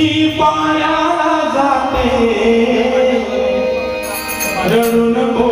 पाया जाते. रडून नको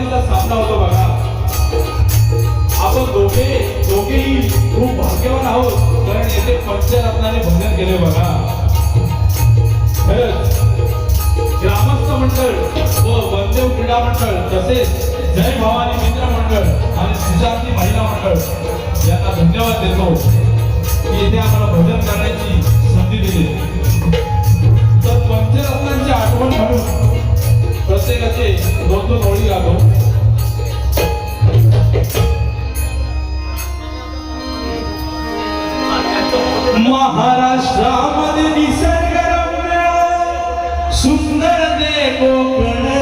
नंतर सामना होतो बघा. आपण दोघे दोघेही खूप भाग्यवान आहोत. कारण येथे पंचरत्नाने भजन केले बघा. खरंच ग्रामस्थ मंडळ व वनदेव क्रीडा मंडळ तसेच जय भवानी मित्र मंडळ आणि सुशांती महिला मंडळ यांना धन्यवाद देतो. की येथे आम्हाला भजन करण्याची संधी दिली. तर पंचरत्नांची आठवण म्हणून प्रत्येकाचे दोन दोन ओळी गातो महाराष्ट्रामध्ये निसर्गरम्य सुंदर ते कोकण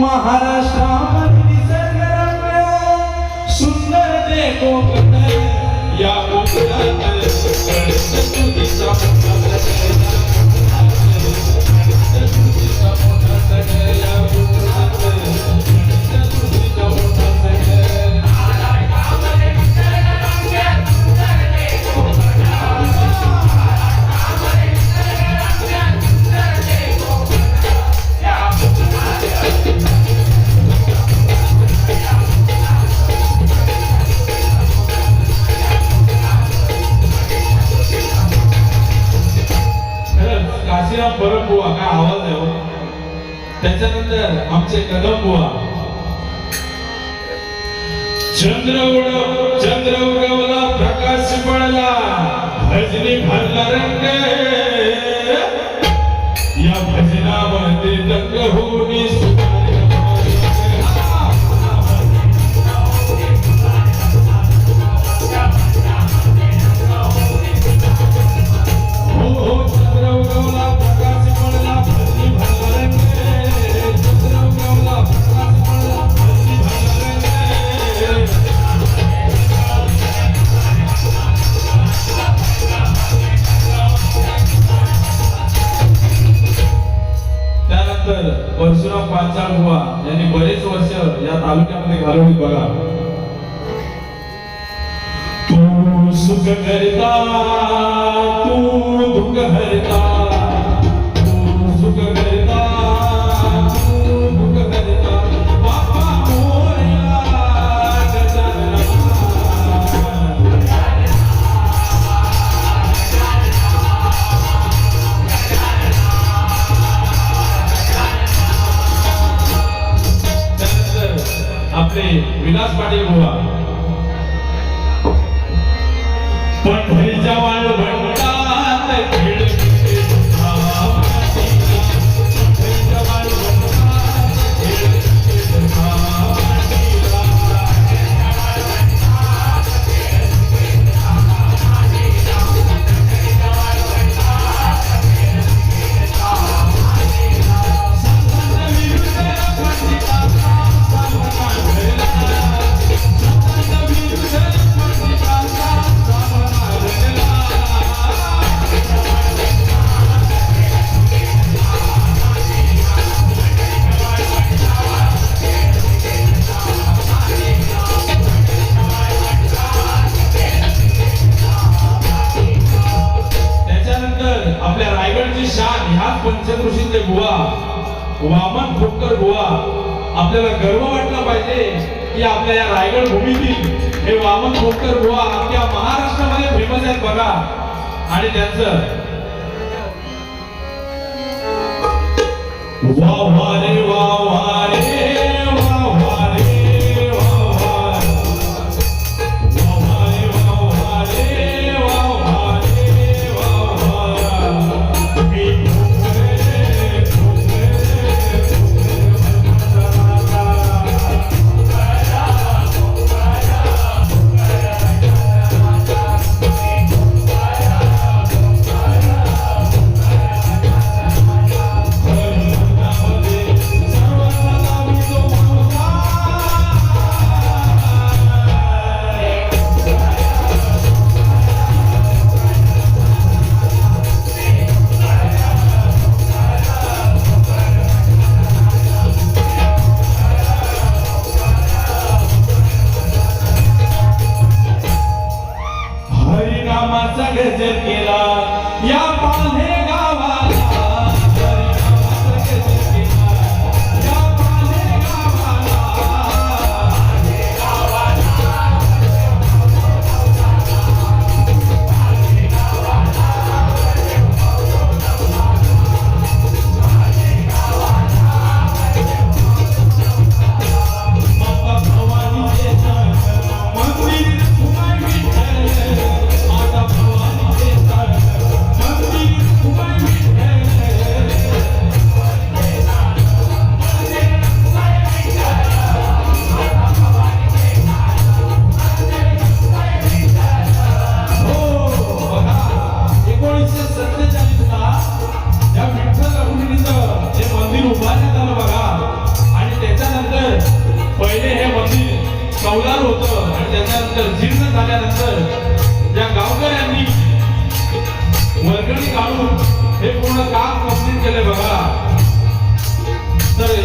महाराष्ट्रामध्ये निसर्गरम्य सुंदर ते कोकण या कोकणात आमचे कदम बुवा चंद्र उड चंद्र उगवला प्रकाश पडला. भजनी भरला रंग. यांनी बरेच वर्ष या तालुक्यामध्ये घालवली बघा. तू सुख करता तू आपले विलास पाटील बुवा पंढरीच्या वाळ भंडात आणि त्यांचं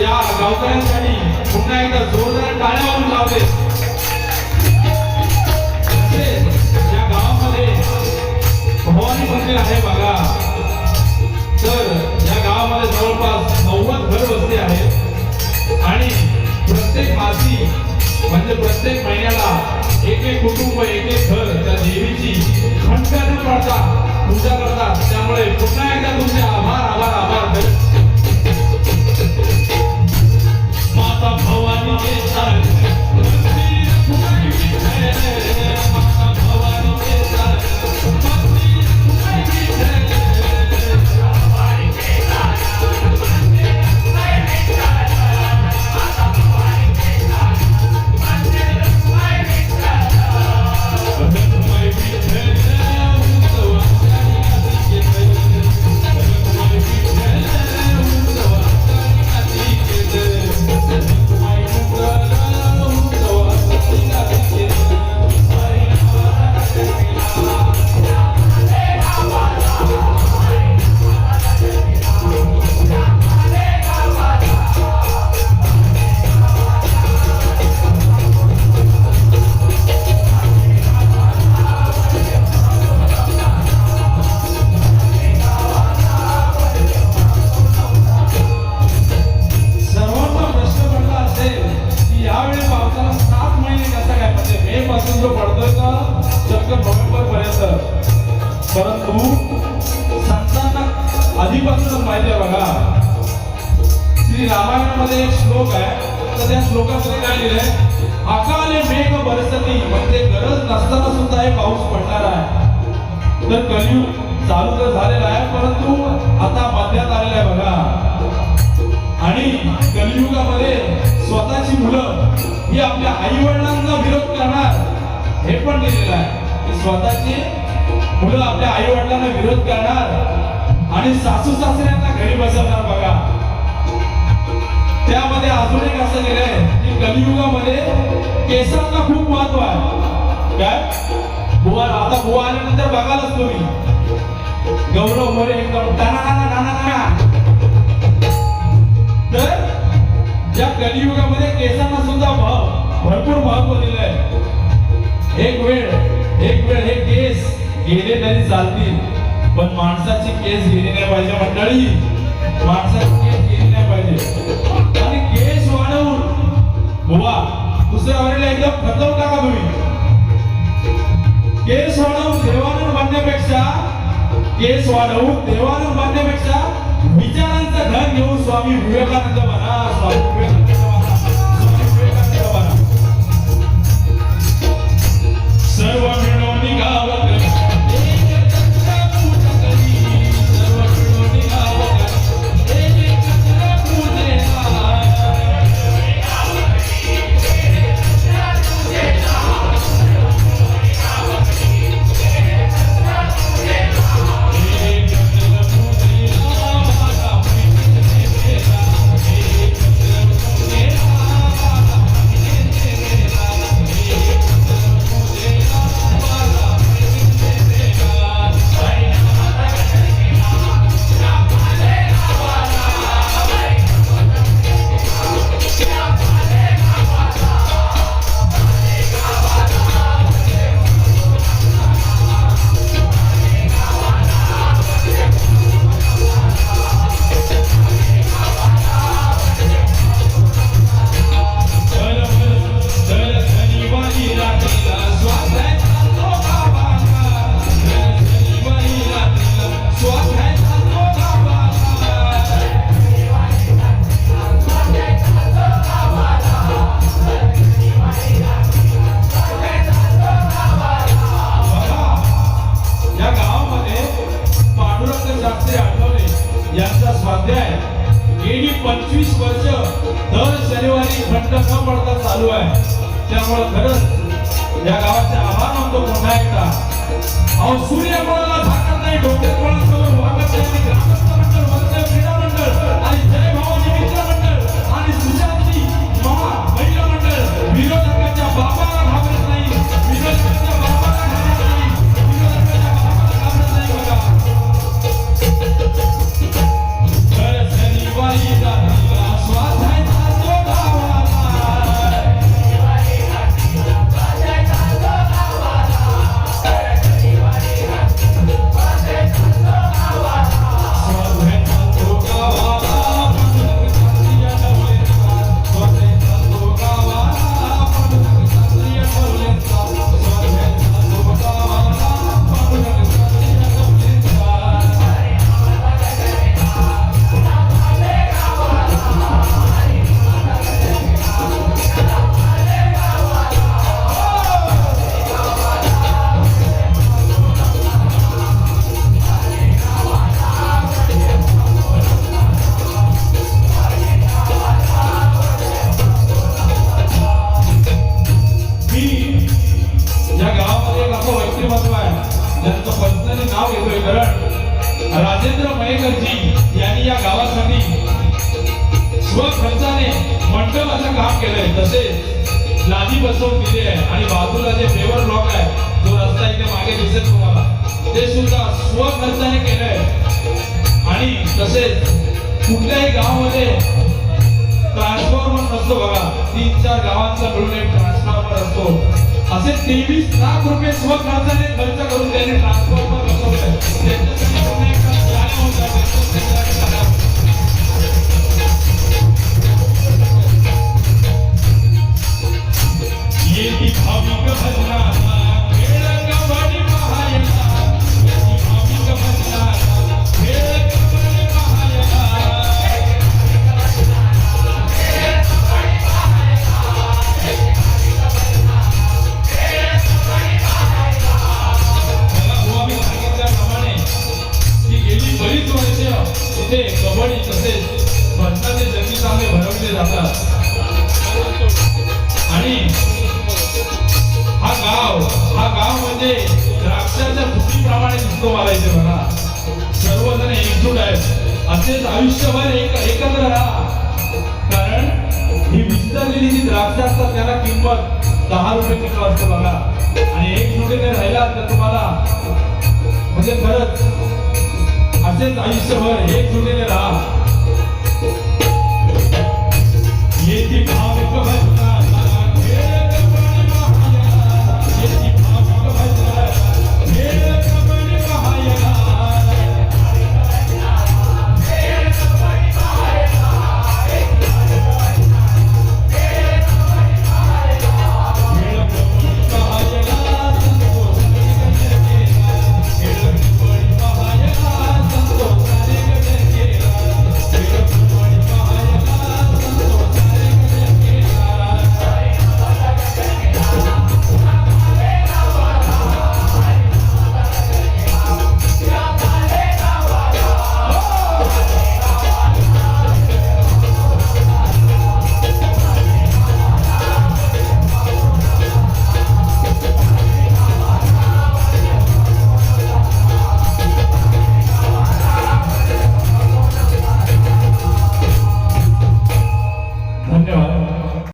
या गावकऱ्यांसाठी पुन्हा एकदा जोरदार टाळ्यावरून लावले. या गावामध्ये भवानी मंदिर आहे बघा. तर या गावामध्ये जवळपास नव्वद घर वस्ती आहे आणि प्रत्येक मासी म्हणजे प्रत्येक महिन्याला एक एक कुटुंब एक एक घर त्या देवीची खंडन करता पूजा करतात. त्यामुळे पुन्हा एकदा तुमचे आभार आभार आभार. नोव्हेंबर पर्यंत. परंतु संतांना आधीपासूनच माहिती आहे बघा. श्री रामायणामध्ये एक श्लोक आहे. तर त्या श्लोकामध्ये काय लिहिलंय? अकाले मेघ बरसती म्हणजे गरज नसताना सुद्धा हे पाऊस पडणार आहे. तर कलियुग चालू तर झालेला आहे परंतु आता मध्यात आलेला आहे बघा. आणि कलियुगामध्ये स्वतःची मुलं ही आपल्या आई वडिलांना विरोध करणार हे पण लिहिलेलं आहे. स्वतःची मुलं आपल्या आई वडिलांना विरोध करणार आणि सासू सासऱ्यांना घरी बसवणार बघा. त्यामध्ये अजून एक असं गेलंय की कलियुगामध्ये केसांना खूप महत्त्व आहे. काय? बुवा आता बुवा आल्यानंतर बघालच तुम्ही. गौरव मोरे एकदम टाना टाना टाना टाना तर या कलियुगामध्ये केसांना सुद्धा भाव भरपूर महत्त्व दिलंय. एक वेळ एक वेळ हे केस गेले तरी चालतील. पण माणसाची केस गेली नाही पाहिजे मंडळी. माणसाची केस गेली नाही पाहिजे. आणि केस वाढवून बुवा दुसऱ्या वरील एकदम खतवून टाका तुम्ही? केस वाढवून देवानंद बनण्यापेक्षा केस वाढवून देवानंद बनण्यापेक्षा विचारांचं धन घेऊन स्वामी विवेकानंद बना स्वामी विवेकानंद सर्व मिळून अहो सूर्य कोणाला ज्यांचं पर्सनली नाव घेतोय कारण राजेंद्र मयेकरजी यांनी या गावासाठी स्वखर्चाने असं काम केलंय. तसेच लादी बसवून दिली आहे आणि बाजूला जे फेवर ब्लॉक आहे जो रस्ता इथे मागे दिसेल तुम्हाला ते सुद्धा स्वखर्चाने केलंय. आणि तसेच कुठल्याही गावामध्ये ट्रान्सफॉर्मर नसतो बघा. तीन चार गावांचा मिळून एक ट्रान्सफॉर्मर असतो. असे तेवीस लाख रुपये स्वखर्चाने खर्च करून त्याने ट्रान्सफॉर्मर गोटे कबड्डी तसेच भट्टाचे जंगी सामने भरवले जातात. आणि हा गाव हा गाव म्हणजे द्राक्षाच्या फुटीप्रमाणे दिसतो मला इथे म्हणा सर्वजण एकजूट आहेत. असेच आयुष्यभर एक एकत्र राहा. कारण ही विस्तारलेली जी द्राक्ष असतात त्याला किंमत दहा रुपये किलो असते बघा. आणि एक जुटीने राहिला तर तुम्हाला म्हणजे खरंच 낮은 나이 있음을 예중내라.